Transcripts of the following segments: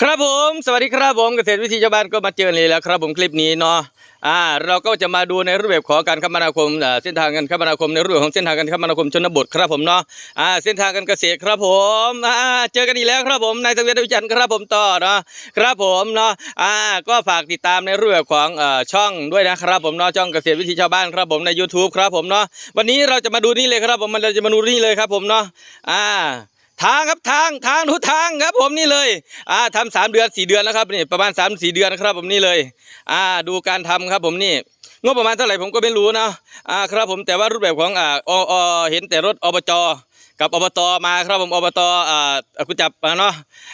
ครับผมสวัสดีครับผมเกษตรวิธีชาวบ้านก็มาเจอเลยแล้วครับผมคลิปนี้เนาะอ่าเราก็จะมาดูในรูปแบบของการคมนาคมเส้นทางการคมนาคมในรูปของเส้นทางการคมนาคมชนบทครับผมเนาะอ่าเส้นทางการเกษตรครับผมอ่าเจอกันอีกแล้วครับผมนายทวีวิจันทร์ครับผมต่อเนาะครับผมเนาะอ่าก็ฝากติดตามในรูปแบบของเอ่อช่องด้วยนะครับผมเนาะช่องเกษตรวิธีชาวบ้านครับผมใน YouTube ครับผมเนาะวันนี้เราจะมาดูนี่เลยครับผมมันเราจะมาดูนี่เลยครับผมเนาะอ่า ทางครับทางทางทุกทางครับผมนี่เลยอ่าทำสามเดือนสี่เดือนแล้วครับนี่ประมาณสามสี่เดือนครับผมนี่เลย อ่าดูการทำครับผมนี่งบประมาณเท่าไหร่ผมก็ไม่รู้นะอ่าครับผมแต่ว่ารูปแบบของอ่าออเห็นแต่รถอบจ กับอบตมาครับผมอบตอ่ากุจับเนาะ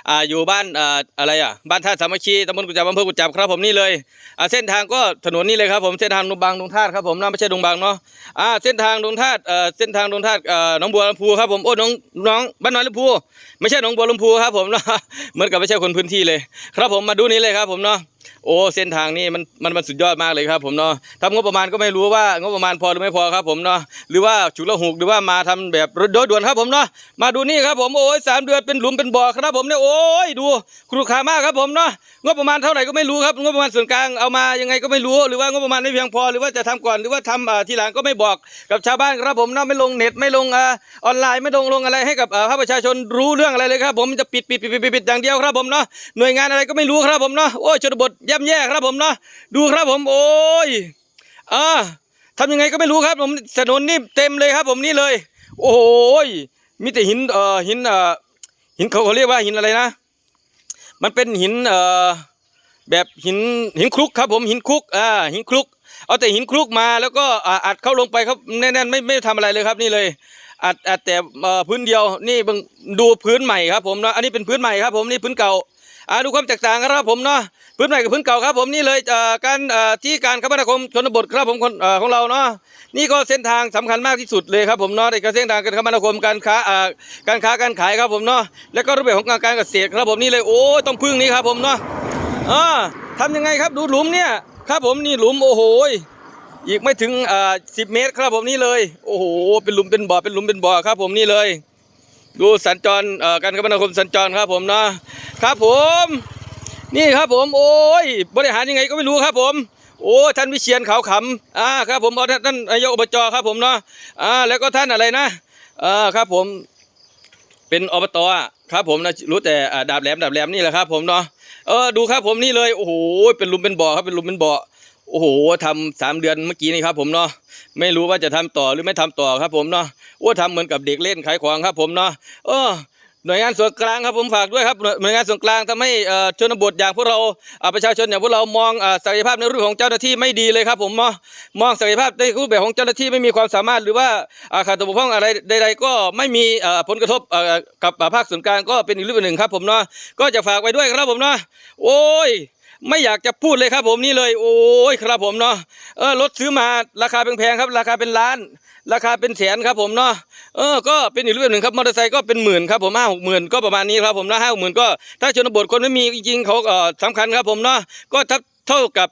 อ่าอยู่บ้านอ่าอะไรอะบ้านท่าสามัคคีตำบลกุจับอำเภอกุจับครับผมนี่เลยอ่าเส้นทางก็ถนนนี่เลยครับผมเส้นทางดงบางดงธาตุครับผมนะไม่ใช่ดงบางเนาะอ่าเส้นทางดงธาตุเอ่อเส้นทางดงธาตุเอ่อหนองบัวลำพูครับผมโอ้น้องน้องบ้านน้อยลำพูไม่ใช่หนองบัวลำพูครับผมเนาะเหมือนกับไม่ใช่คนพื้นที่เลย ครับผมมาดูนี้เลยครับผมเนาะโอ้เส้นทางนี่มันมันมันสุดยอดมากเลยครับผมเนาะทำงบประมาณก็ไม่รู้ว่างบประมาณพอหรือไม่พอครับผมเนาะหรือว่าฉุกละหุกหรือว่ามาทำแบบโดด่วนครับผมเนาะมาดูนี่ครับผมโอ้ยสามเดือนเป็นหลุมเป็นบ่อครับผมเนี่ยโอ้ยดูครุขามากครับผมเนาะงบประมาณเท่าไหร่ก็ไม่รู้ครับงบประมาณส่วนกลางเอามายังไงก็ไม่รู้ หรือว่างบประมาณไม่เพียงพอ หรือว่าจะทำก่อนหรือว่าทำอ่าทีหลังก็ไม่บอกกับชาวบ้านครับผมเนาะไม่ลงเน็ตไม่ลงอออนไลน์ไม่ลงลงอะไรให้กับภาคประชาชนรู้เรื่องอะไรเลยครับผมจะปิดปิดปิดปิดปิดปิดอย่างเดียวครับผมเนาะหน่วยงานอะไรก็ไม่รู้ครับผมเนาะโอ้ยชนบทย่ำแย่ครับผมเนาะดูครับผมโอ้ยอ่าทำยังไงก็ไม่รู้ครับผมถนนนี่เต็มเลยครับ ผมนี่เลย โอ้โหยมีแต่หินเอ่อหินเอ่อหินเขาเขาเรียกว่าหินอะไรนะ มันเป็นหินเอ่อแบบหินหินคลุกครับ ผมหินคลุกอ่าหินคลุก เอาแต่หินคลุกมาแล้วก็อ่าอัดเข้าลงไปครับแน่นๆไม่ไม่ทำอะไรเลยครับนี่เลยอัดอัดแต่เอ่อพื้นเดียวนี่ดูพื้นใหม่ครับผมนะอันนี้เป็นพื้นใหม่ครับ ผมนี่พื้นเก่า อ่าดูความแตกต่างกันครับผมเนาะพื้นใหม่กับพื้นเก่าครับผมนี่เลยเอ่อการเอ่อที่การคมนาคมชนบทครับผมคนเอ่อของเราเนาะนี่ก็เส้นทางสำคัญมากที่สุดเลยครับผมเนาะในการเส้นทางการคมนาคมการค้าเอ่อการค้าการขายครับผมเนาะแล้วก็รูปแบบของการเกษตรครับผมนี่เลยโอ้ต้องพึ่งนี้ครับผมเนาะอ่าทำยังไงครับดูหลุมเนี่ยครับผมนี่หลุมโอ้โหอีกไม่ถึงอ่าสิบเมตรครับผมนี่เลย โอ้โหเป็นหลุมเป็นบ่อเป็นหลุมเป็นบ่อครับผมนี่เลย ดูสัญจรเอ่อการคมนาคมสัญจรครับผมเนาะ ครับผม นี่ครับผมโอ้ยบริหารยังไงก็ไม่รู้ครับผม โอ้ท่านวิเชียนขาวขำอ่าครับผมเอาท่านนายกอบจครับผมเนาะอ่าแล้วก็ท่านอะไรนะอ่าครับผมเป็นอบตครับผมนะรู้แต่อ่าดาบแหลมดาบแหลมนี่แหละครับผมเนาะเออดูครับผมนี่เลยโอ้โหเป็นลุมเป็นบ่อครับเป็นลุมเป็นบ่อโอ้โหทำสามเดือนเมื่อกี้นี่ครับผมเนาะไม่รู้ว่าจะทำต่อหรือไม่ทำต่อครับผมเนาะโอ้ทำเหมือนกับเด็กเล่นขายของครับผมเนาะเออ หน่วยงานส่วนกลางครับผมฝากด้วยครับหน่วยงานส่วนกลางทำให้เอ่อชนบทอย่างพวกเราประชาชนอย่างพวกเรามองศักยภาพในรูปของเจ้าหน้าที่ไม่ดีเลยครับผมมองศักยภาพในรูปแบบของเจ้าหน้าที่ไม่มีความสามารถหรือว่าอาขาดตกบกพร่องอะไรใด ๆ ก็ไม่มีผลกระทบกับภาคส่วนกลางก็เป็นอีกเรื่องหนึ่งครับผมเนาะก็จะฝากไว้ด้วยครับผมเนาะโอ้ย ไม่อยากจะพูดเลยครับผมนี่เลย โอ้ยครับผมเนาะเออรถซื้อมาราคาแพงๆครับ ราคาเป็นล้าน ราคาเป็นแสนครับผมเนาะเออก็เป็นอีกเรื่องหนึ่งครับมอเตอร์ไซค์ก็เป็นหมื่นครับผมห้าหกหมื่นก็ประมาณนี้ครับผมนะห้าหกหมื่นก็ถ้าชนบทคนไม่มีจริงๆเขาเออสำคัญครับผมเนาะก็ถ้า เท่ากับ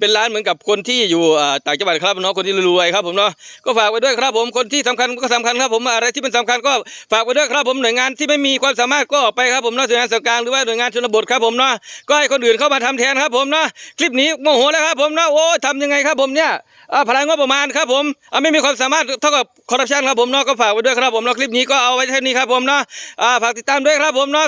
เป็นล้านเหมือนกับคนที่อยู่ต่างจังหวัดครับเนาะคนที่รวยๆครับผมเนาะก็ฝากไว้ด้วยครับผมคนที่สำคัญก็สำคัญครับผมอะไรที่เป็นสำคัญก็ฝากไว้ด้วยครับผมหน่วยงานที่ไม่มีความสามารถก็ออกไปครับผมเนาะหน่วยงานส่วนกลางหรือว่าหน่วยงานชนบทครับผมเนาะก็ให้คนอื่นเข้ามาทำแทนครับผมเนาะคลิปนี้โมโหแล้วครับผมเนาะโอ้ทำยังไงครับผมเนี่ยอ่าพลังงบประมาณครับผมอ่าไม่มีความสามารถเท่ากับคอร์รัปชันครับผมเนาะก็ฝากไว้ด้วยครับผมเนาะคลิปนี้ก็เอาไว้เท่านี้ครับผมเนาะฝากติดตามด้วยครับผมเนาะ